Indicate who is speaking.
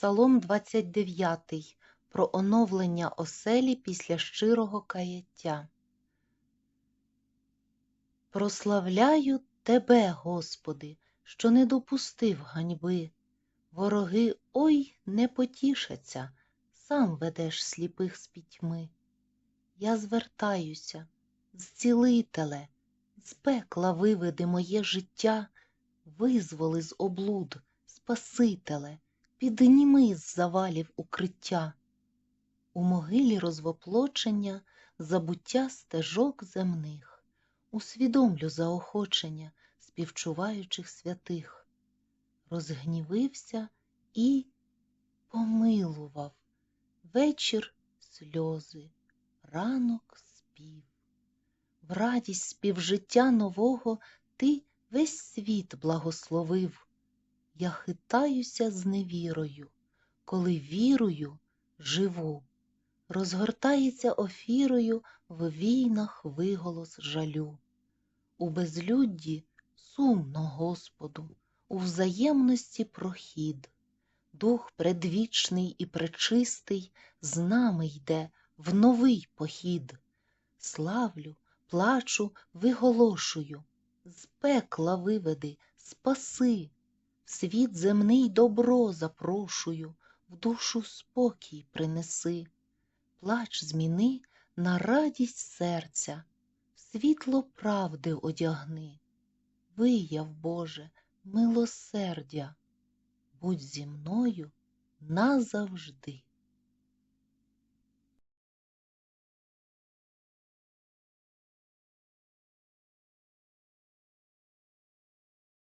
Speaker 1: Псалом 29 про оновлення оселі після щирого каяття. Прославляю Тебе, Господи, що не допустив ганьби. Вороги ой не потішаться, сам ведеш сліпих з пітьми. Я звертаюся, зцілителе, з пекла виведи моє життя, визволи з облуд, Спасителе, підніми з завалів укриття. У могилі розвоплочення забуття стежок земних, усвідомлю заохочення співчуваючих святих, розгнівився і помилував вечір сльози, ранок спів. В радість співжиття нового ти весь світ благословив. Я хитаюся з невірою, коли вірою живу. Розгортається офірою в війнах виголос жалю. У безлюдді сумно Господу, у взаємності прохід. Дух предвічний і пречистий з нами йде в новий похід. Славлю, плачу, виголошую, з пекла виведи, спаси, світ земний добро запрошую, в душу спокій принеси. Плач зміни на радість серця, в світло правди одягни. Вияв, Боже, милосердя, будь зі мною назавжди.